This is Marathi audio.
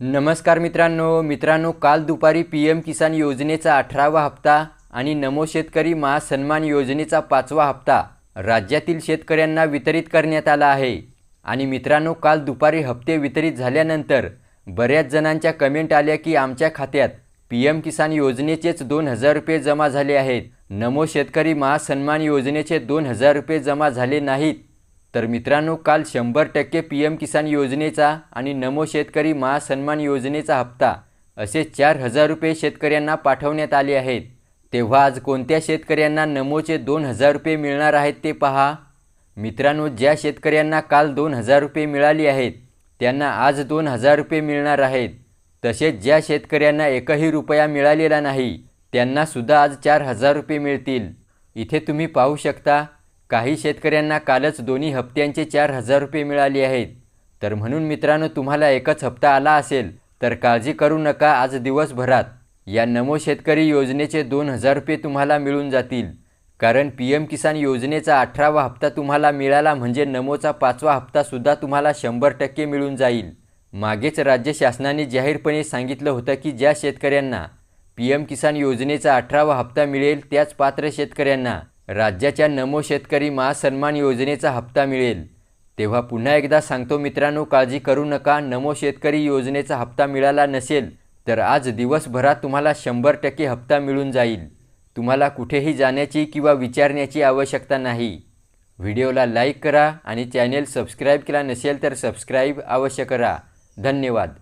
नमस्कार मित्रांनो मित्रांनो काल दुपारी पी एम किसान योजनेचा अठरावा हप्ता आणि नमो शेतकरी महासन्मान योजनेचा पाचवा हप्ता राज्यातील शेतकऱ्यांना वितरित करण्यात आला आहे. आणि मित्रांनो काल दुपारी हप्ते वितरित झाल्यानंतर बऱ्याच जणांच्या कमेंट आल्या की आमच्या खात्यात पी एम किसान योजनेचेच दोन हजार रुपये जमा झाले आहेत. नमो शेतकरी महासन्मान योजनेचे दोन हजार रुपये जमा झाले नाहीत. तर मित्रांनो काल शंभर टक्के पी एम किसान योजनेचा आणि नमो शेतकरी महासन्मान योजनेचा हप्ता असे चार हजार रुपये शेतकऱ्यांना पाठवण्यात आले आहेत. तेव्हा आज कोणत्या शेतकऱ्यांना नमोचे दोन हजार रुपये मिळणार आहेत ते पहा. मित्रांनो ज्या शेतकऱ्यांना काल दोन हजार रुपये मिळाली आहेत त्यांना आज दोन हजार रुपये मिळणार आहेत. तसेच ज्या शेतकऱ्यांना एकही रुपया मिळालेला नाही त्यांनासुद्धा आज चार हजार रुपये मिळतील. इथे तुम्ही पाहू शकता काही शेतकऱ्यांना कालच दोन्ही हप्त्यांचे चार हजार रुपये मिळाले आहेत. तर म्हणून मित्रांनो तुम्हाला एकच हप्ता आला असेल तर काळजी करू नका आज दिवसभरात. या नमो शेतकरी योजनेचे दोन हजार रुपये तुम्हाला मिळून जातील. कारण पी एम किसान योजनेचा अठरावा हप्ता तुम्हाला मिळाला म्हणजे नमोचा पाचवा हप्तासुद्धा तुम्हाला शंभर टक्के मिळून जाईल. मागेच राज्य शासनाने जाहीरपणे सांगितलं होतं की ज्या शेतकऱ्यांना पी एम किसान योजनेचा अठरावा हप्ता मिळेल त्याच पात्र शेतकऱ्यांना. राज्याच्या नमो शेतकरी महासन्मान योजनेचा हप्ता मिळेल. तेव्हा पुन्हा एकदा सांगतो मित्रांनो काळजी करू नका. नमो शेतकरी योजनेचा हप्ता मिळाला नसेल तर आज दिवसभरात तुम्हाला शंभर टक्के हप्ता मिळून जाईल. तुम्हाला कुठेही जाण्याची किंवा विचारण्याची आवश्यकता नाही. व्हिडिओला लाईक करा आणि चॅनेल सबस्क्राईब केला नसेल तर सबस्क्राईब अवश्य करा. धन्यवाद.